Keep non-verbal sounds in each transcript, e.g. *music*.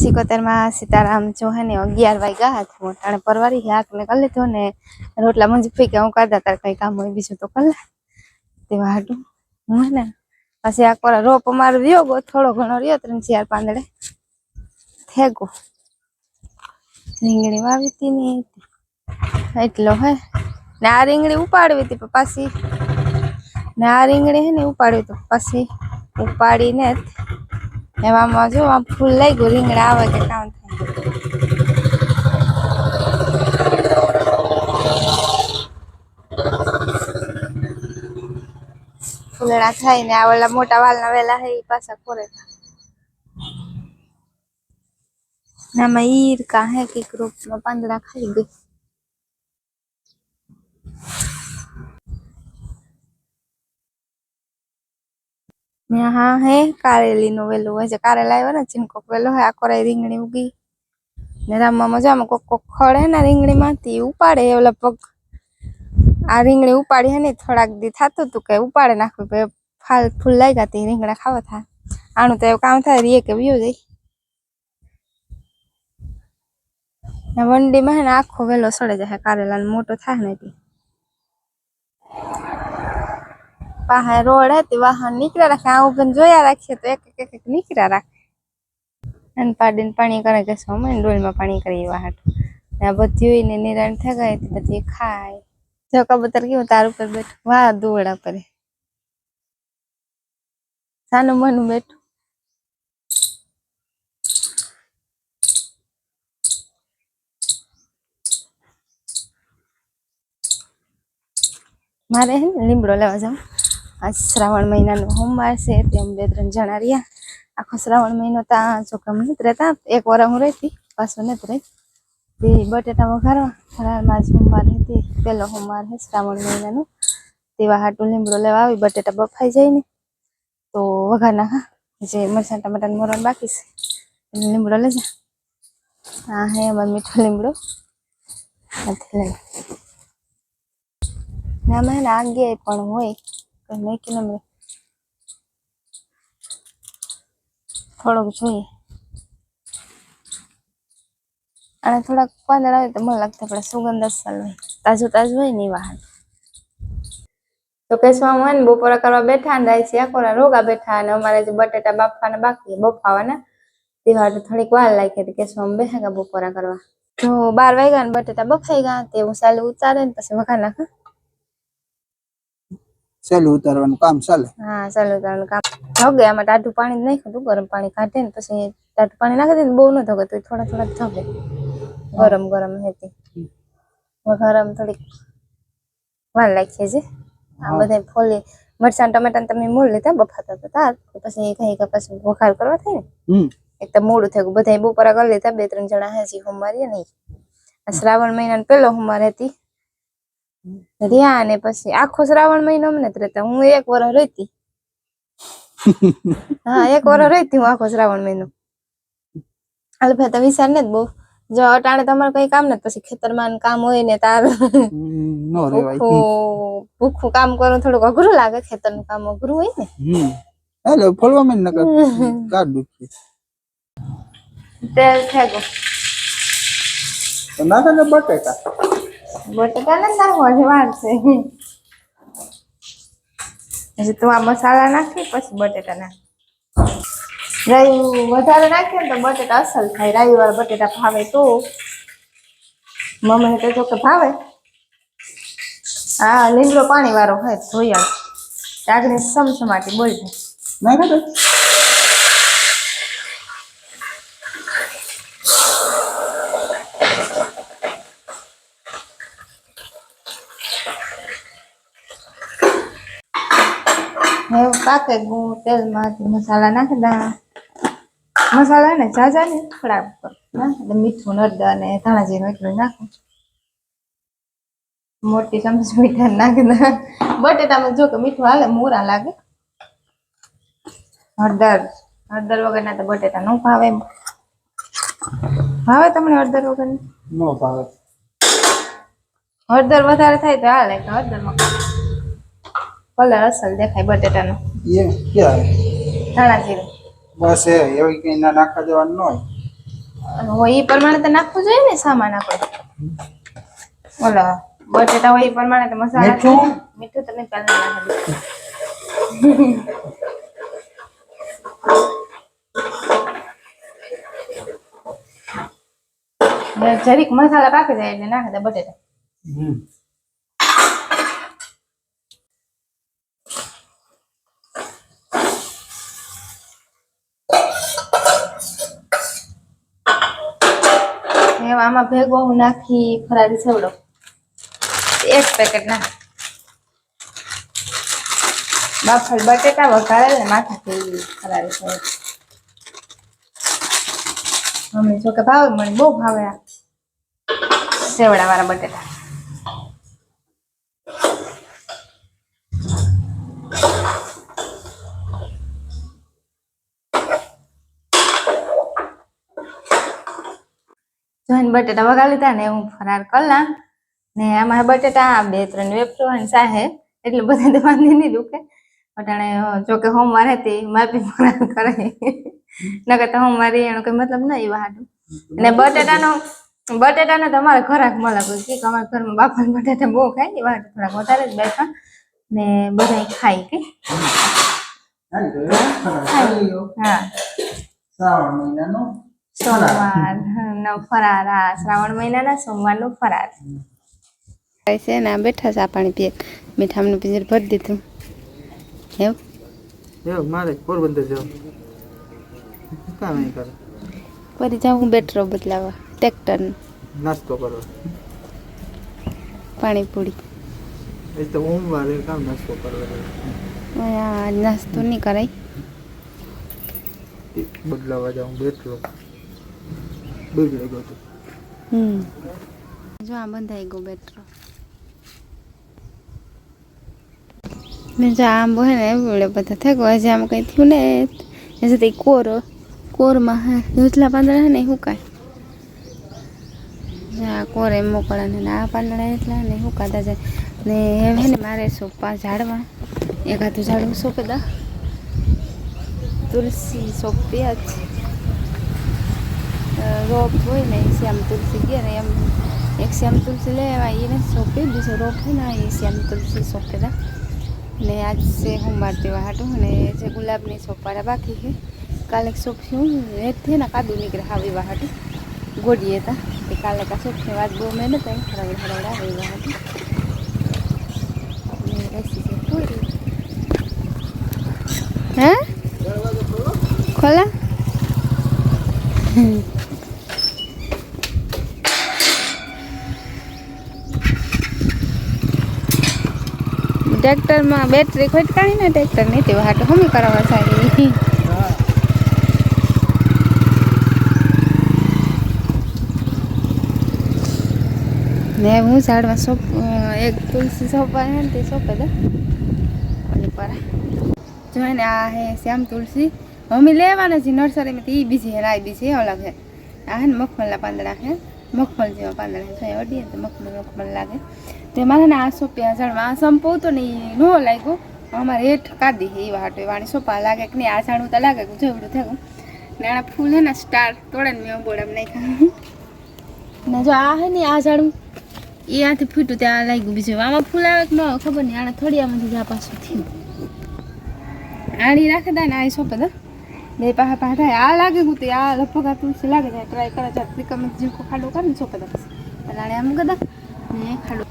જય સિકોતેરમાં સીતારામ જો હે ને અગિયાર વાગ્યા હાથ મોટાણે પરવારી હાક ને કરી લીધો ને રોટલા મુંજ ફી કે હું કરતા તારે કઈ કામ હોય બીજું તો કર તેવા હાટું હું ને પછી આ કોરા રોપ અમારો રહ્યો, ગો થોડો ઘણો રહ્યો, ત્રણ, ચાર પાંદડે. થેગો. રીંગણી વાવી હતી ને એટલો હે. ને આ રીંગણી ઉપાડવી હતી પાછી. ને આ રીંગણી હે ને ઉપાડ્યું તો પાછી ઉપાડીને એવામાં જો આમ ફૂલ ગયું રીંગણા આવે કે કામ થાય. ફૂલડા થાય ને આ ઓલા મોટા વાલના વેલા હે પાછા ખોરે નામાં ઈર કા હે કે ગ્રુપમાં પાંદડા ખાઈ ગઈ. હા હે કારેલી નું વેલું હોય છે કારેલા આવ્યો ને ચીનકો વેલો હોય આખો રીંગણી ઉગી ને રામમાં મજામાં કોક કોક ખડે ને રીંગણી માંથી ઉપાડે એ લગભગ આ રીંગણી ઉપાડી હે ને થોડાક દી થતું હતું કે ઉપાડે નાખ્યું પછી ફાલ ફૂલ લાગ્યા હતી રીંગણા ખાવા થાય આનું તો એવું કામ થાય રીએ કે વિયો જાય વંડીમાં હે ને આખો વેલો સડે જાય કારેલા મોટો થાય ને એટલે પાસે રોડ હતી, વાહન નીકળ્યા રાખે. આ પણ જોયા રાખીએ તો એક એક એક નીકળ્યા રાખે. અને પાડીને પાણી કરે કે સમય ને ડોલમાં પાણી કરી વાહટ આ બધી ને નિરાણ થઈ ગઈ તો બધી ખાય. જો કબૂતર કેવું તાર ઉપર બેઠું. વાહ, દોડા કરે સાનું મનું બેઠું. મારે લીમડો લેવા જાઉં આજ શ્રાવણ મહિનાનો સોમવાર છે, તે અમે બે ત્રણ જણા રહ્યા. આખો શ્રાવણ મહિનો ત્યાં જો કે નથી રહેતા. એક વાર હું રહેતી, પાછું નથી રહી તે બટેટા વઘારવા. ફરાળમાં સોમવાર હતી, પહેલો સોમવાર છે શ્રાવણ મહિનાનો. તેવા હાટું લીમડો લેવા આવી, બટેટા બફાઈ જાય ને તો વઘાર નાખા. જે મરચાં, ટમાટાનું મોરણ બાકી છે. લીમડો લેજા હા હે અમારો મીઠો લીમડો. નથી લઈ ના આમાં હે ને આગે પણ હોય. કઈ મૂકી ન મળે થોડુંક જોઈએ. અને થોડાક પાંદડા આવે તો મને લાગતા આપણે સુગંધ અસલ હોય તાજું તાજું હોય ને વાહન. તો કેસવામાં હોય ને બપોરા કરવા બેઠા ને રાઈ આખોરા રોગા બેઠા અને અમારે જે બટેટા બાફવાના બાકી બફાવાના, તે માટે થોડીક વાર લાગી હતી કેસવામાં બેઠા ગયા બપોરા કરવા. તો બાર વાગ્યા ને બટેટા બફાઈ ગયા તે હું સાલું ઉતારે ને પછી વઘાર નાખા. સહેલું ઉતારવાનું કામ ચાલે. હા સહેલું ઉતારવાનું કામ. ધગે આમાં ટાઢું પાણી નાખ્યું હતું ગરમ પાણી કાઢે ને પછી ટાઢું પાણી નાખી દે ને બહુ ન ધગે તો થોડા થોડા ધગે ગરમ ગરમ હતી. ગરમ થોડીક વાર લાગીએ છે આ બધા ફોલી મરચાં ટમેટા તમે મૂળ લીધા બફાતા હતા તાર. પછી કઈ કે પછી વઘાર કરવા થાય ને. હમ. એક તો મોડું થયું બધા બપોરા કરી લીધા બે ત્રણ જણા હજી હોમવારી નહીં આ શ્રાવણ મહિનાનો પહેલો મારી હતી. રહ્યા ને પછી. આખો શ્રાવણ મહિનો અમને રહેતા. હું એક વર્ષ રહેતી *laughs* હા એક વર્ષ રહેતી હું આખો શ્રાવણ મહિનો. હાલ ભાઈ તો વિચાર ને બહુ. જો અટાણે તમારે કઈ કામ નથી પછી ખેતરમાં ને કામ હોય ને તાર. નો ભૂખું કામ કરવું થોડુંક અઘરું લાગે ખેતરનું કામ અઘરું હોય ને. એટલે ફોલવા માં નકર. *laughs* કાઢ દુખી તેલ થેગો તો નાખે બટેકા. ને નાખવા વાર છે. હજી તું આ મસાલા નાખી, પછી બટેટા નાખ રાઈ વધારે નાખીએ ને તો બટેટા અસલ થાય. રાઈ વાળા બટેટા ભાવે તો. મમ્મીને તો જો કે ભાવે. હા, લીમડો પાણી વાળો હોય ધોયા આગળ સમસમાટી બોલ નાખે ને ને પાકે ગું તેલમાંથી મસાલા નાખી દા. મસાલા ને જાજા ને થોડા ઉપર મીઠું નરદા ને ધાણા જીરું એટલું નાખું. મોટી ચમચ મીઠા નાખી બટેટા બટેટામાં જો કે મીઠું હાલે મોરા લાગે. હળદર હળદર વગરના તો બટેટા ન ભાવે ભાવે તમને હળદર વગર નો ભાવે. હળદર વધારે થાય તો હાલે હળદર હળદરમાં કલર અસલ દેખાય બટેટાનો. એ ક્યાં ધાણા જીરું બસ એ એવી કઈ ના નાખવા જવાનું ન હોય હોય એ પ્રમાણે તો નાખવું જોઈએ ને સામાન આપણે ઓલો બટેટા હોય એ પ્રમાણે તો મસાલા મીઠું? મીઠું તમે પહેલા નાખી. *laughs* જરીક મસાલા પાકી જાય એટલે નાખી દે બટેટા હમ. એમાં આમાં ભેગો હું નાખી ફરારી સેવડો એક પેકેટ નાખ બાફલ બટેટા વઘારેલ ને માથાથી ફરારી સેવડો મમ્મી જો કે ભાવે મને બહુ ભાવે આ સેવડા વાળા બટેટા જોઈને બટેટા વગાડી લીધા ને હું ફરાર કરલા ને આમાં બટેટા બે ત્રણ વેપરો અને સાહે એટલે બધા તો વાંધી નહીં દુખે. અટાણે જોકે હોમવાર હતી માપી ફરાર કરે. નકર તો હોમવારી એનો કઈ મતલબ નહીં એવા હાટું. અને બટેટાનો બટેટાનો તમારે ખોરાક મળે કોઈ કે અમારા ઘરમાં બાપા બટેટા બહુ ખાય એવા થોડાક વધારે જ બેઠા. ને બધા ખાય કે. તો. હા શ્રાવણ મહિનાનો? સોમવાર. નો ફરાર. હા શ્રાવણ મહિનાના સોમવારનો ફરાર. છે ને બેઠા ચા પાણી પીએ. મીઠામનું પિંજર ભરી દીધું. એવું? એવું મારે પોરબંદર જાવ. કામ નહીં કરે. ફરી જાઉં હું બેટરો બદલાવા ટ્રેક્ટર નાસ્તો કરવા. પાણીપુરી એ તો સોમવારે કામ નાસ્તો કરવા આજ નાસ્તો નહીં કરાય. બદલાવા જાઉં બેઠલો બગડે ગયો તો જો આ બંધાઈ ગયો બેટરો. જો આંબો હે ને એવડે બધા થઈ આજે હજી આમ કંઈ થયું ને, એ સુધી કોર, કોરમાં, હા જેટલા પાંદડા હે ને હુકાય આ કોર મોકળા ને આ પાંદડા એટલા ને હુકાતા જાય? ને એમ હે ને મારે સોપા ઝાડવા. એક હાથું ઝાડવું સોંપી દા. તુલસી સોંપી જ રોપ હોય ને એ શ્યામ તુલસી કહે ને એમ એક શ્યામ તુલસી લેવા એને સોંપી બીજો રોપ હોય ને એ શ્યામ તુલસી સોંપી દા ને આજ છે સોમવાર તેવા હાટું અને જે ગુલાબની સોપારા બાકી છે કાલે સોંપ્યું હેઠથી ને કાદુ નીકળે હાવ એવા હાટું ગોડીએ હતા તે કાલે કા સોંપની વાત બહુ મહેનત આવી હરવડ હરવડ આવે એવા હાટું ને રસી છે થોડી હે ખોલા ટ્રેક્ટરમાં બેટરી ખોટકાણી ને ટ્રેક્ટર નહીં તેવા હાટું હમી કરાવવા સારી ને હું ઝાડમાં સોપ એક તુલસી સોપા હે ને તે સોપે દે ઓલી પર. જોઈને આ હે શ્યામ તુલસી. મમ્મી લેવાના છે નર્સરીમાંથી એ બીજી હે રાય બીજી હે અલગ હે આ હે ને મખમલના પાંદડા હે મખમલ જેવા પાંદડા છે. અડીએ તો મખમલ મખમલ લાગે. તે મારે ને આ સોપ્યા ઝાડમાં આ સંપો તો ને નો લાગ્યો. અમારે હેઠ કાઢી હે એવા હાટો વાણી સોપા લાગે કે નહીં આ ઝાડું તો લાગે કે જેવડું થયું ને આના ફૂલ ને સ્ટાર તોડે ને મેં બોડામ નાખ્યા ને જો આ હે ને આ ઝાડું, એ આથી ફૂટ્યું ત્યાં લાગ્યું બીજું. આમાં ફૂલ આવે કે ન ખબર નહીં. આને થોડિયામાંથી જ આ પાછું થયું. આણી રાખે દા ને આ સોંપે દા બે પાહા પાહા થાય. આ લાગે હું તે, આ લગભગ આ તુલસી લાગે. જાય ટ્રાય કરે છે. ત્રિકમ જીવકો ખાડો કરે ને સોંપે દા પછી આને આમ કદા ને ખાડો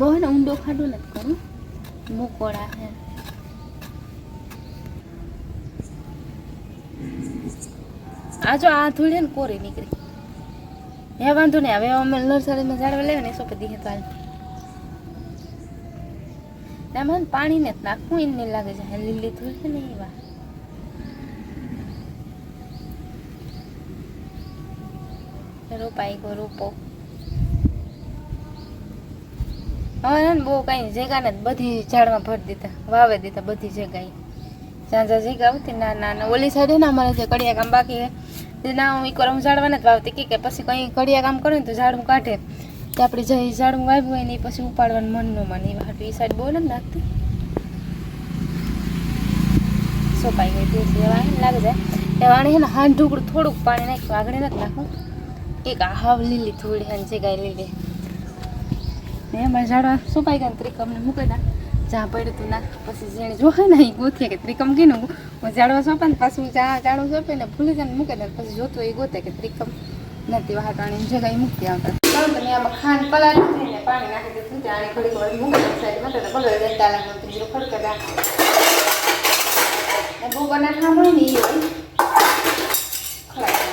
બહુ ને ઊંડો ખાડો નથી કરું મોકોડા હે આ જો આ ધૂળ ને કોરી નીકળી. હે વાંધો નહીં, હવે અમે નર્સરીમાં ઝાડવા લેવા ને સોપે દઈએ તો એમાં પાણી ને નાખવું, એને લાગે છે. લીલી ધૂળ છે ને એવા. રોપાઈ ગયો, રોપો. હવે ને બહુ કઈ જગ્યા ને બધી ઝાડમાં ભરી દીધા, વાવે દીધા બધી જગાએ જ્યાં જ્યાં જગ્યા આવતી ના ના ના ઓલી સાઈડ ને અમારે જે કડિયા કામ બાકી તે ના હું એક વાર હું ઝાડવા નથી વાવતી, કે પછી કઈ કડિયા કામ કરું ને તો ઝાડું કાઢે. તો આપણે જે ઝાડવું વાવ્યું હોય ને એ પછી ઉપાડવાનું મન ન માને એ હાટું એ સાઈડ બહુ નથી લાગતી. સોપાઈ ગઈ તુલસી એવા લાગે જાય. એવા છે ને હાંઢુકડું થોડુંક પાણી નાખ્યું, આગળ નથી નાખું એક હાવ લીલી થોડી છે ગાય લીલી. ને એમાં ઝાડવા સોપાઈ ગયા ત્રિકમને મૂકી દા. જ્યાં પડ્યું તું ના. પછી જેણે જોવે ને એ ગોથે કે ત્રિકમ કીનું? ઝાડવા સોંપે ને પાછું જ્યાં ઝાડું સોંપે ને ભૂલી જાય મૂકે દે. પછી જોતો એ ગોતે કે ત્રિકમ. નથી વાટાણી જગ્યાએ મૂકી આવતા. તમે આમાં ખાંડ પાણી નાખી દીધું. ત્યાં વાર મૂકી સાઈડમાં તો બગડે દે તાલા પિંજરો ખડકે દા ને બહુ બનાવવા હોય ને એ હોય ખવાય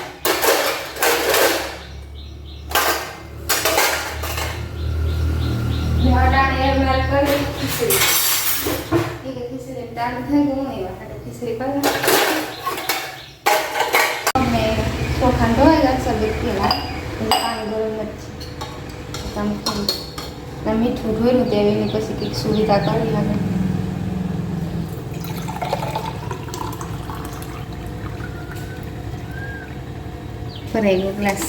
વાટાણે એમાં કરી ખીચડી એ કે ખીચડી દાળ થઈ ગયું નહીં વાટાણે ખીચડી કરી અમે ચોખા ધોઈ ગયા સબીર પેલા એટલે પાણી ગરમ નથી કામ થઈ ને મીઠું ધોયું તે એની પછી કંઈક સુવિધા કરી લાગે ભરાઈ ગયો ગ્લાસ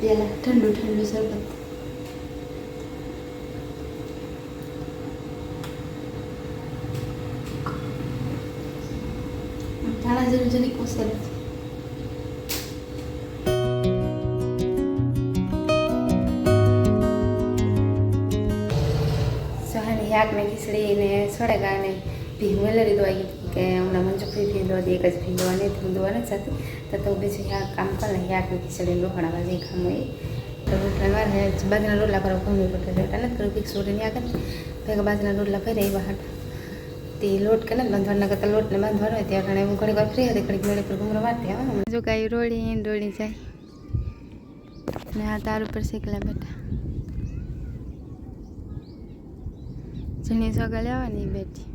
પેલા ઠંડુ ઠંડુ શરબત. ધાણા જરૂર જરી કોસેલ સહાની શાક ને ખીચડી ને સળેગા ને ભીંગ વેલેરી દોઈ ગઈ કે હમણાં મંજુફરી થી દો એક જ ભીંદવાની હું દોવાની તો તો બીજું કામ કરે ને શાક ને ખીચડી લોખણા જે તો વાર રોટલા પર ઘઉં પડે કરું સોટી ત્યાં કરે ભેગા બાજરીના રોટલા ફેરે એવા હાટ તે લોટ કે બાંધવાના કરતાં લોટને બાંધવાનો હોય ત્યાં ઘણે ઘણી વાર ફ્રી હતી, ઘડીક મેળે પર ઘૂમરો મારતી આવે. જો કાંઈ રોળી રોળી જાય. ને આ તાર ઉપર શેકલા બેઠા ઝીણી સગા લેવાની બેઠી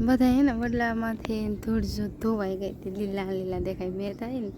બધા એને વડલામાંથી ધૂળ ધોવાઈ ગઈ હતી લીલા લીલા દેખાય બે થાય ને